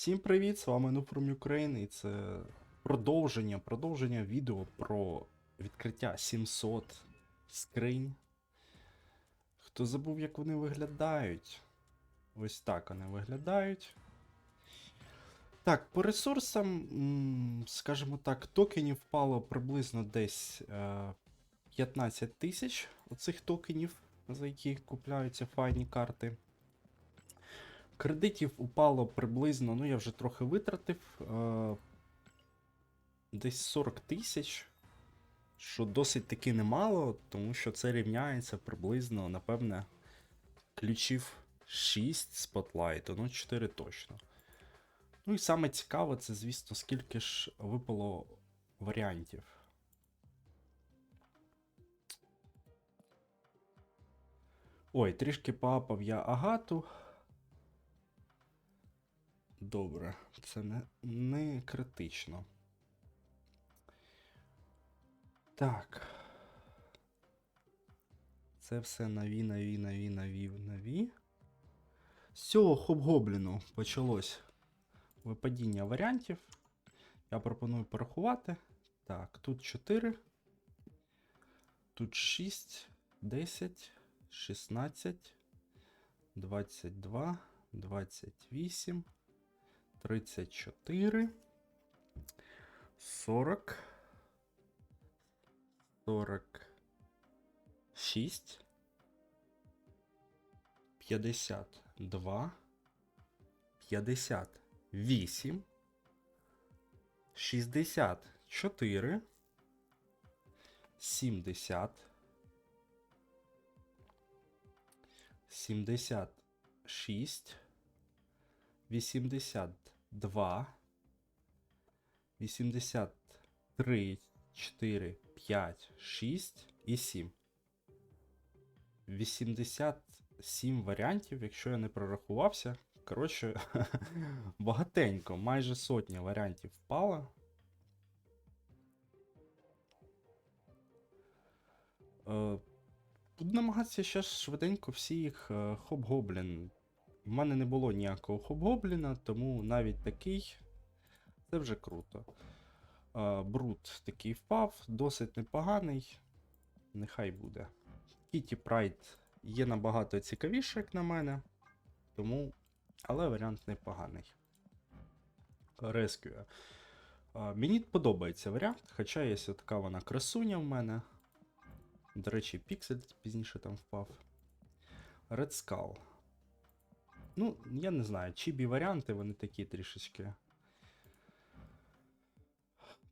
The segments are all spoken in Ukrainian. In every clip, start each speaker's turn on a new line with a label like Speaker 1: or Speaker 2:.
Speaker 1: Всім привіт! З вами Нуфрум Ukraine і це продовження, продовження відео про відкриття 700 скринь. Хто забув, як вони виглядають? Ось так вони виглядають. Так, по ресурсам, скажімо так, токенів впало приблизно десь е, 15 тисяч оцих токенів, за які купляються файні карти. Кредитів упало приблизно, ну я вже трохи витратив. Е, десь 40 тисяч. Що досить таки немало, тому що це рівняється приблизно, напевне, ключів 6 спотлайту, ну 4 точно. Ну і саме цікаве, це, звісно, скільки ж випало варіантів. Ой, трішки поапав я агату. Добре, це не, не критично. Так. Це все нові, нові, нові, нові, нові. З цього хоб-гобліну почалось випадіння варіантів. Я пропоную порахувати. Так, тут 4. Тут 6, 10, 16, 22, 28. 34, 40, 46, 52, 58, 64, 70, 76, 82, 83, 4, 5, 6 і 7. 87 варіантів, якщо я не прорахувався. Коротше, багатенько, майже сотня варіантів впала. Е, Буду намагатися ще швиденько всі їх е, хоп-гоблін в мене не було ніякого хоб-гобліна, тому навіть такий це вже круто. Брут такий впав, досить непоганий. Нехай буде. Кіті Прайд є набагато цікавіше, як на мене. Тому. Але варіант непоганий. Rescue. Мені подобається варіант, хоча є така вона красуня в мене. До речі, піксель пізніше там впав. Red Skull. Ну, я не знаю, чібі варіанти, вони такі трішечки.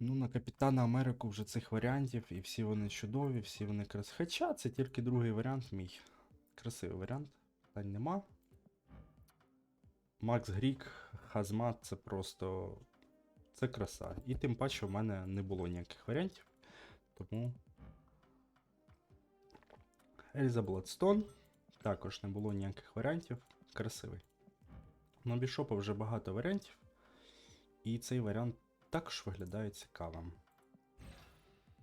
Speaker 1: Ну, на Капітана Америку вже цих варіантів, і всі вони чудові, всі вони красиві. Хоча це тільки другий варіант мій. Красивий варіант. Питань нема. Макс Грік, Хазмат це просто. Це краса. І тим паче в мене не було ніяких варіантів. Тому. Ельза Бладстон. Також не було ніяких варіантів красивий. На бішопа вже багато варіантів, і цей варіант також виглядає цікавим.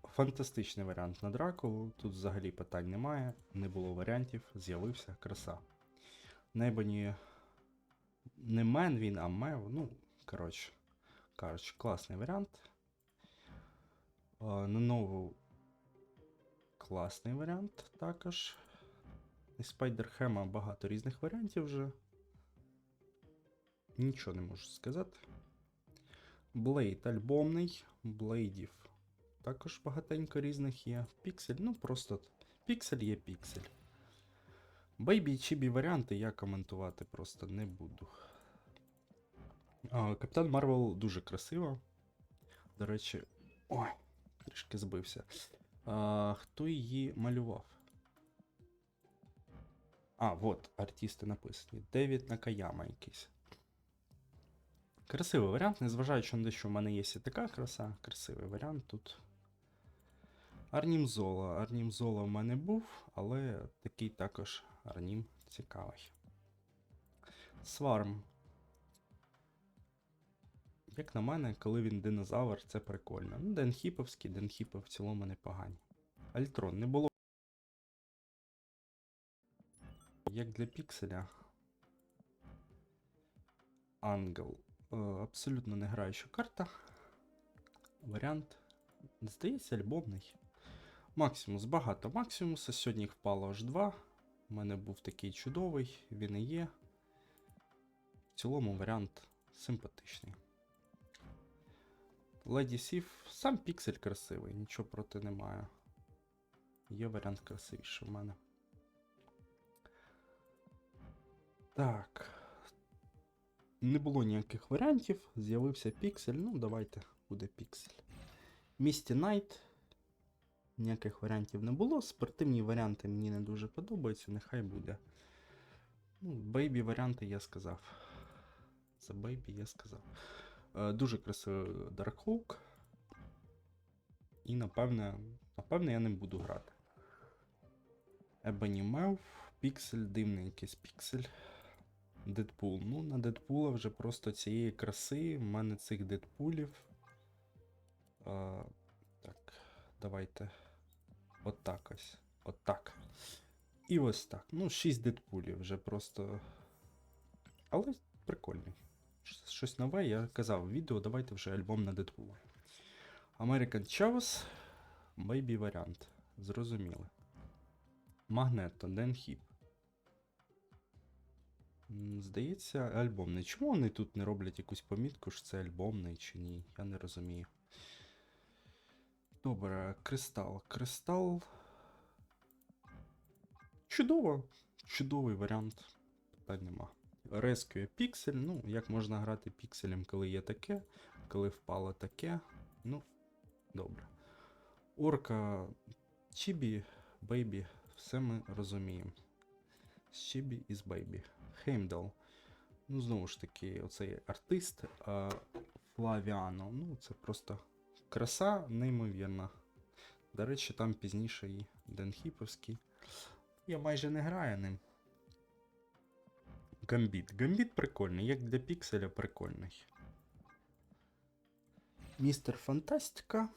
Speaker 1: Фантастичний варіант на Дракулу. Тут взагалі питань немає, не було варіантів, з'явився краса. Небані не мен він, а мев. Ну, коротше, кажучи, класний варіант. А, на нову класний варіант також. І Спайдерхема багато різних варіантів вже. Нічого не можу сказати. Блейд альбомний, блейдів. Також багатенько різних є. Піксель, ну просто піксель є піксель. Бейбі і чібі варіанти я коментувати просто не буду. А, Капітан Марвел дуже красиво. До речі. Ой, трішки збився. А, Хто її малював? А, вот, артисти написані. Девід Накаяма якийсь. Красивий варіант, незважаючи на те, що в мене є і така краса, красивий варіант тут. Арнім Зола. Арнім Зола в мене був, але такий також Арнім цікавий. Сварм. Як на мене, коли він динозавр, це прикольно. Ну, Денхіповський, Денхіпов в цілому непогані. Альтрон не було. Як для пікселя. Ангел. Е, Абсолютно не граюча карта. Варіант. Здається, альбомний. Максимус багато Максимуса. Сьогодні впало аж два. У мене був такий чудовий, він і є. В цілому варіант симпатичний. Леді Сів, сам піксель красивий, нічого проти немає. Є варіант красивіший в мене. Так. Не було ніяких варіантів. З'явився піксель. Ну, давайте буде піксель. Місті Найт. Ніяких варіантів не було. Спортивні варіанти мені не дуже подобаються, нехай буде. Ну, бейбі варіанти я сказав. За бейбі я сказав. Е, дуже красивий Darkhawk. І напевне, напевне, я не буду грати. Ebony Мев, Піксель, дивний якийсь піксель. Дедпул. Ну, на Дедпула вже просто цієї краси. В мене цих Дедпулів. А, так, давайте. Отак ось. Отак. І ось так. Ну, 6 Дедпулів вже просто. Але прикольний. Щось нове, я казав в відео, давайте вже альбом на Дедпула. American Chaos. Baby варіант. Зрозуміли. Магнето, Ден Хіп. Здається, альбомний. Чому вони тут не роблять якусь помітку, що це альбомний чи ні? Я не розумію. Добре, кристал. Кристал. Чудово. Чудовий варіант. Питань нема. Rescue Pixel. Ну, як можна грати пікселем, коли є таке, коли впало таке. Ну, добре. Орка Чібі, Бейбі, все ми розуміємо. З Чібі із Бейбі. Хеймдал. Ну, знову ж таки, оцей артист Флавіано. Ну, це просто краса неймовірна. До речі, там пізніше і Денхіповський. Я майже не граю ним. Гамбіт. Гамбіт прикольний, як для пікселя прикольний. Містер Фантастика.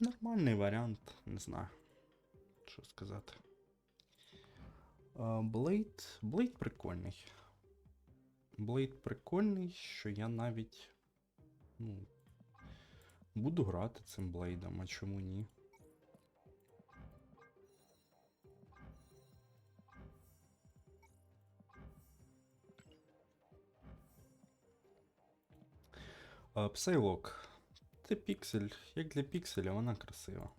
Speaker 1: Нормальний варіант, не знаю. Що сказати. Блейд. Блейд прикольний. Блейд прикольний, що я навіть. Ну. Буду грати цим блейдом, а чому ні? Псайлок. Це піксель. Як для пікселя, вона красива.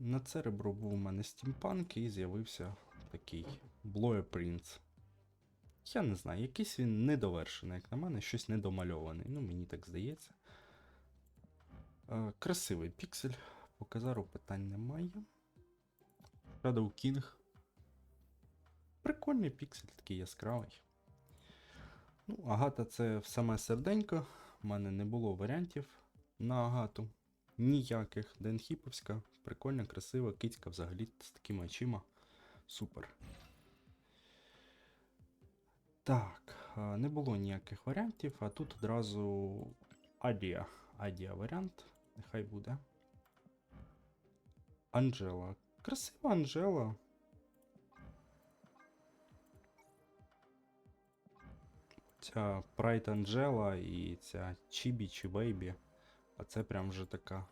Speaker 1: На це ребро був у мене стімпанк і з'явився такий Принц. Я не знаю, якийсь він недовершений, як на мене, щось недомальований. Ну, мені так здається. Е, красивий піксель. По Казару питань немає. Shadow King. Прикольний піксель, такий яскравий. Ну, Агата це в саме серденько. У мене не було варіантів на Агату. Ніяких. Денхіповська. Прикольна, красива, кицька взагалі з такими очима. Супер. Так, не було ніяких варіантів, а тут одразу Адія. Адія варіант. Нехай буде. Анджела. Красива Анджела. Ця Прайд Анджела і ця Чібі чи Бейбі. А це прям вже така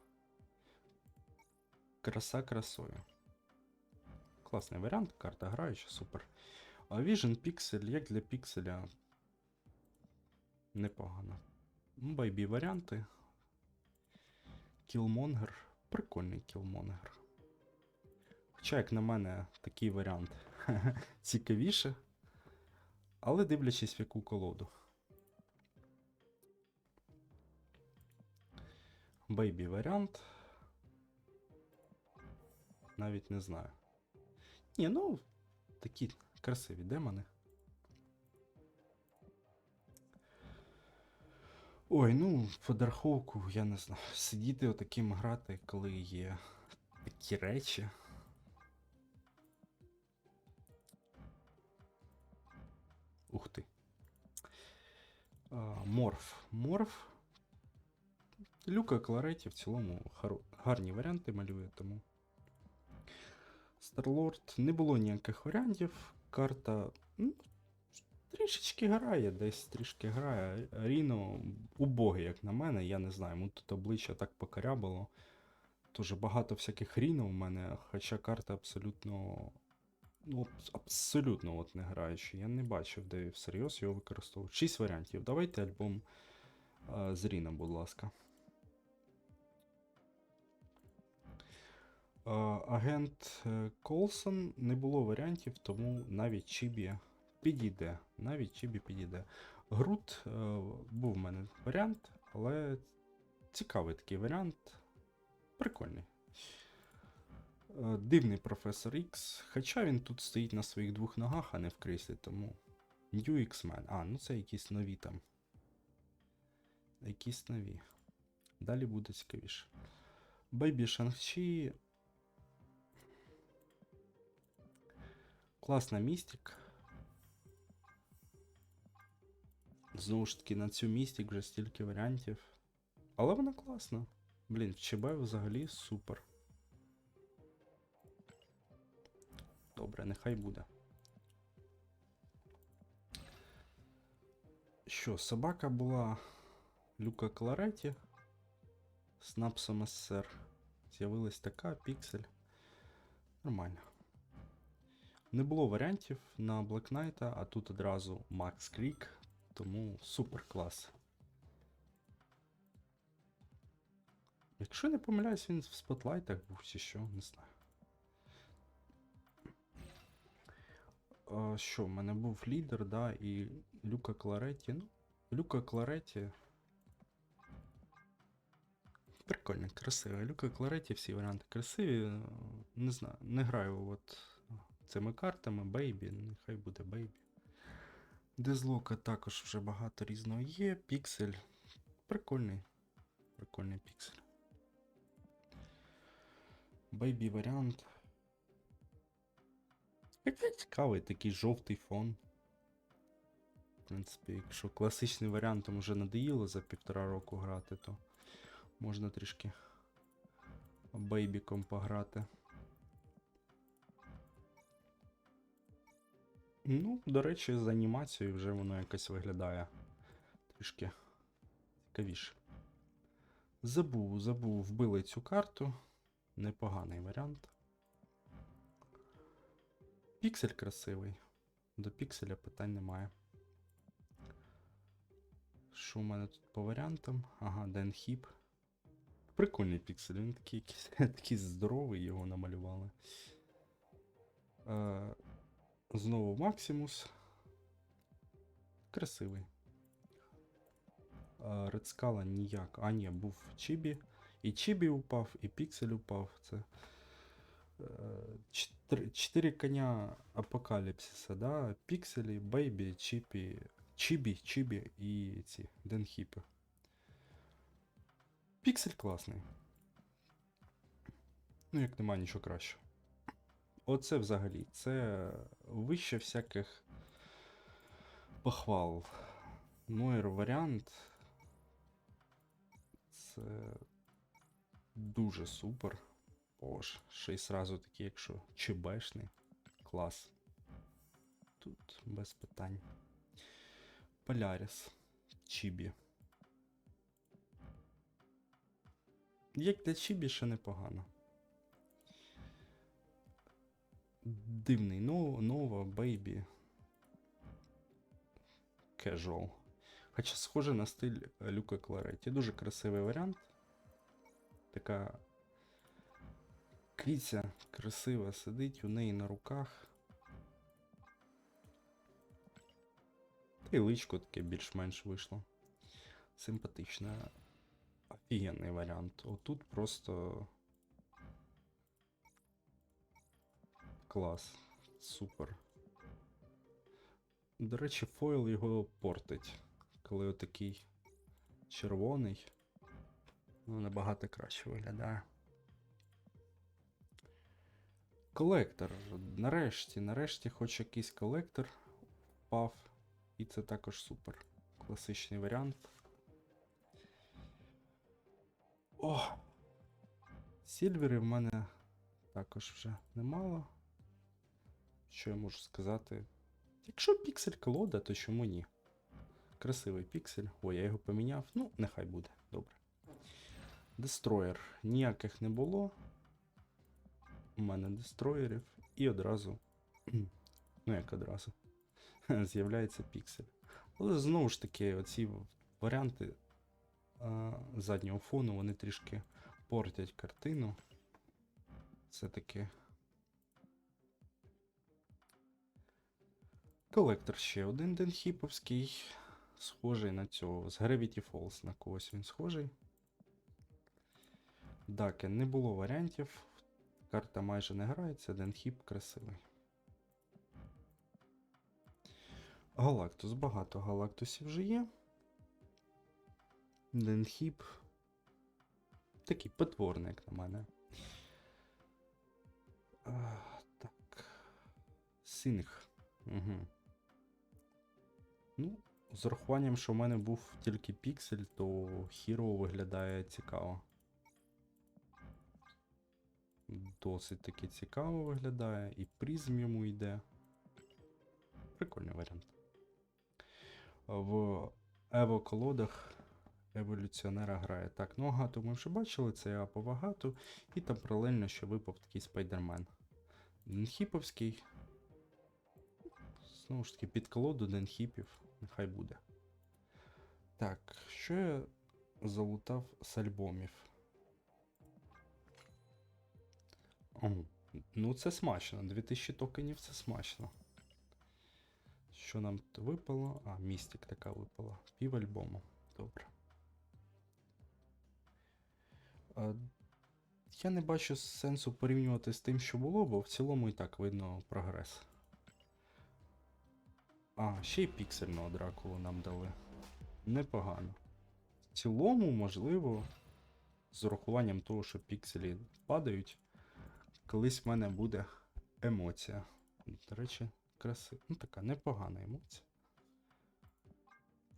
Speaker 1: краса красою. Класний варіант, карта граюча, супер. Vision Pixel, як для пікселя. Непогано. Бейбі варіанти. Killmonger. Прикольний Killmonger. Хоча, як на мене, такий варіант цікавіше. Але дивлячись в яку колоду. Бейбі варіант. Навіть не знаю. Ні, ну, такі красиві демони. Ой, ну, по Дарховку, я не знаю. Сидіти отаким грати, коли є такі речі. Ух ти. Морф. Морф. Люка Клареті в цілому гарні варіанти малює, тому. Старлорд. Не було ніяких варіантів. Карта. Ну, трішечки грає, десь трішки грає. Ріно убогий, як на мене, я не знаю. Йому тут обличчя так покарябало. Дуже багато всяких ріно у мене, хоча карта абсолютно. Ну, абсолютно от не граючі. Я не бачив, де всерйоз його використовують. Шість варіантів. Давайте альбом е, з Ріном, будь ласка. Агент е, Колсон не було варіантів, тому навіть Чібі підійде. Навіть Чібі підійде. Грут е, був в мене варіант, але цікавий такий варіант. Прикольний. Е, Дивний професор X, хоча він тут стоїть на своїх двох ногах, а не в кріслі, тому. New X-Men. А, ну це якісь нові там. Якісь нові. Далі буде цікавіше. Бейбі Шанг-Чі. Класна містик. Знову ж таки, на цю містик вже стільки варіантів. Але вона класна. Блін, ЧБ взагалі супер. Добре, нехай буде. Що, собака була Люка Клареті. Снапсом СССР. З'явилась така піксель. Нормально. Не було варіантів на Black Knight, а тут одразу Макс Крік, тому супер клас. Якщо не помиляюсь, він в спотлайтах був чи що, не знаю. Що, в мене був лідер, да, і Люка Клареті. Ну, Люка Клареті. Прикольно, красиво. Люка Клареті всі варіанти красиві. Не знаю, не граю от цими картами, Бейбі, нехай буде Бейбі. Дезлока також вже багато різного є. Піксель. Прикольний. Прикольний піксель. Бейбі варіант. Який цікавий такий жовтий фон. В принципі, якщо класичний варіант вже надоїло за півтора року грати, то можна трішки бейбіком пограти. Ну, до речі, з анімацією вже воно якось виглядає трішки цікавіше. Забув, забув, вбили цю карту. Непоганий варіант. Піксель красивий. До пікселя питань немає. Що у мене тут по варіантам? Ага, Ден Хіп. Прикольний піксель, він такий, такий здоровий, його намалювали. Е, знову Максимус. Красивий. Редскала ніяк. А, ні, був Чібі. І Чібі упав, і Піксель упав. Це е, чотири коня апокаліпсиса, да? Пікселі, Бейбі, Чіпі, Чібі, Чібі і ці Денхіпи. Піксель класний. Ну, як нема нічого кращого. Оце взагалі, це вище всяких похвал. Нойер варіант. Це дуже супер. Боже, ще й такий, якщо ЧБшний. Клас. Тут без питань. Поляріс. Чібі. Як для Чібі ще непогано. Дивний но, нова, бейбі. Casual. Хоча схоже на стиль Люка Клареті. Дуже красивий варіант. Така киця красива сидить у неї на руках. Та й личко таке більш-менш вийшло. Симпатичне. Офігенний варіант. Отут просто. Клас. Супер. До речі, фойл його портить. Коли отакий червоний. Ну, набагато краще виглядає. Колектор. Нарешті, нарешті, хоч якийсь колектор впав. І це також супер. Класичний варіант. О! Сільвери в мене також вже немало. Що я можу сказати? Якщо піксель колода, то чому ні? Красивий піксель. Ой, я його поміняв. Ну, нехай буде. Добре. Дестроєр. Ніяких не було. У мене дестроєрів. І одразу. Ну, як одразу. З'являється піксель. Але знову ж таки, оці варіанти а, заднього фону, вони трішки портять картину. Все-таки. Колектор ще один денхіповський. Схожий на цього. З Gravity Falls на когось він схожий. Дакен не було варіантів. Карта майже не грається, денхіп красивий. Галактус. Багато галактусів вже є. Денхіп. Такий потворний, як на мене. А, так. Синг. Угу. Ну, з урахуванням, що в мене був тільки піксель, то Хіро виглядає цікаво. Досить таки цікаво виглядає, і призм йому йде. Прикольний варіант. В Ево колодах еволюціонера грає. Так, ну агату ми вже бачили, це Апо в агату, і там паралельно ще випав такий спайдермен. Денхіповський. Знову ж таки, під колоду Денхіпів. Нехай буде. Так, що я залутав з альбомів? О, ну це смачно. 2000 токенів це смачно. Що нам випало? А, містик така випала. Пів альбому. Добре. Я не бачу сенсу порівнювати з тим, що було, бо в цілому і так видно прогрес. А, ще й піксельного дракулу нам дали. Непогано. В цілому, можливо, з урахуванням того, що пікселі падають, колись в мене буде емоція. До речі, краси. Ну, така непогана емоція.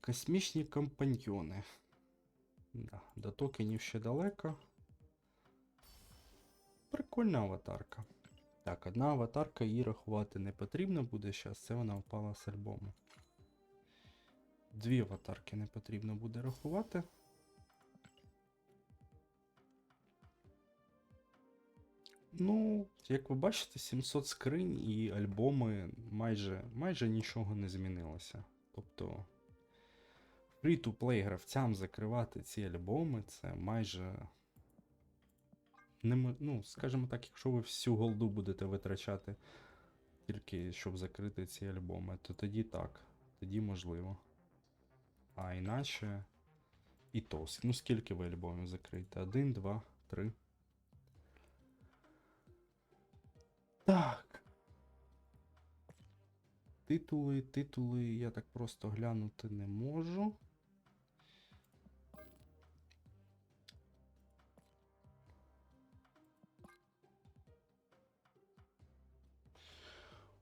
Speaker 1: Космічні компаньйони. Да, до токенів ще далеко. Прикольна аватарка. Так, одна аватарка її рахувати не потрібно буде зараз, це вона впала з альбому. Дві аватарки не потрібно буде рахувати. Ну, як ви бачите, 700 скринь і альбоми майже, майже нічого не змінилося. Тобто free-to-play гравцям закривати ці альбоми це майже. Нем... Ну, скажімо так, якщо ви всю голду будете витрачати тільки щоб закрити ці альбоми, то тоді так, тоді можливо. А іначе. І то. Ну, скільки ви альбомів закриєте? Один, два, три. Так. Титули, титули я так просто глянути не можу.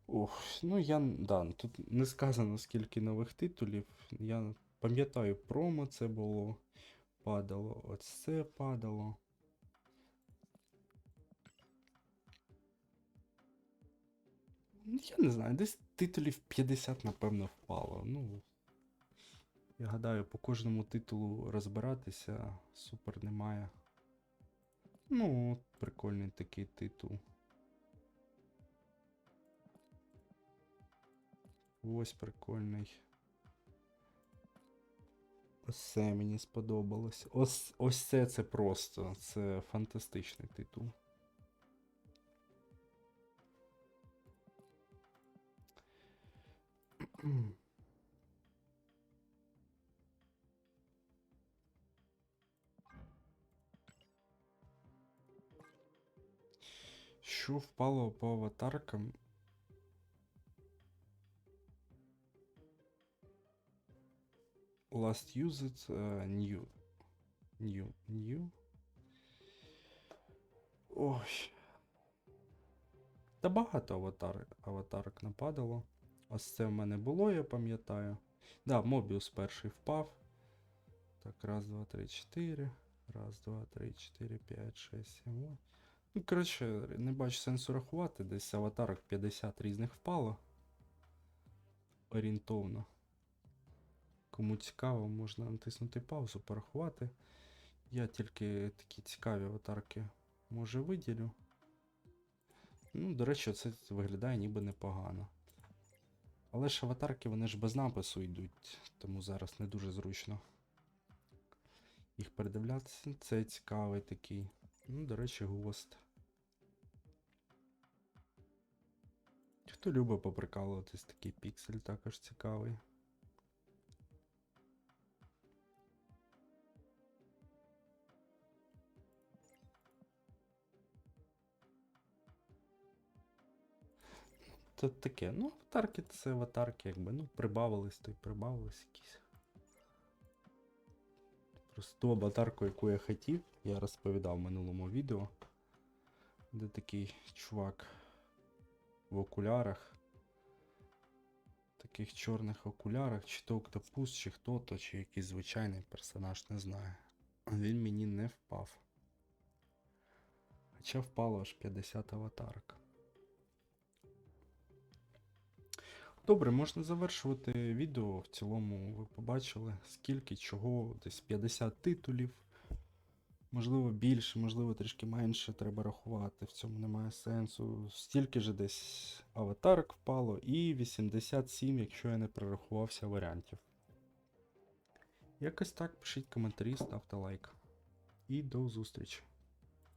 Speaker 1: Ох, ну я. Да, тут не сказано скільки нових титулів. Я пам'ятаю, промо це було. Падало, оце падало. Ну, Я не знаю, десь титулів 50, напевно, впало. Ну. Я гадаю, по кожному титулу розбиратися супер немає. Ну, от прикольний такий титул. Ось прикольний. Ось це мені сподобалось. Ось, ось це це просто. Це фантастичний титул. Що впало по аватаркам? Last used uh, new. New. New. Ой. Та багато аватар, аватарок нападало. Ось це в мене було, я пам'ятаю. Да, Мобіус перший впав. Так, раз, два, три, чотири. Раз, два, три, чотири, п'ять, шесть, сім. Ну, коротше, не бачу сенсу рахувати. Десь аватарок 50 різних впало. орієнтовно. Кому цікаво, можна натиснути паузу, порахувати. Я тільки такі цікаві аватарки може виділю. Ну, до речі, це виглядає ніби непогано. Але ж аватарки вони ж без напису йдуть, тому зараз не дуже зручно. Їх передивлятися. Це цікавий такий. Ну, до речі, гост. Хто любить поприкалуватись, такий піксель також цікавий. Це таке, ну, аватарки це аватарки, якби, ну, прибавились, то й прибавились якісь. Просто ту аватарку, яку я хотів, я розповідав в минулому відео, де такий чувак в окулярах. Таких чорних окулярах, чи то октопус, чи хто то, чи якийсь звичайний персонаж, не знаю. Він мені не впав. Хоча впало аж 50 аватарок. Добре, можна завершувати відео. В цілому ви побачили, скільки чого, десь 50 титулів. Можливо, більше, можливо, трішки менше треба рахувати, в цьому немає сенсу. Стільки же десь аватарок впало, і 87, якщо я не перерахувався варіантів. Якось так, пишіть коментарі, ставте лайк. І до зустрічі.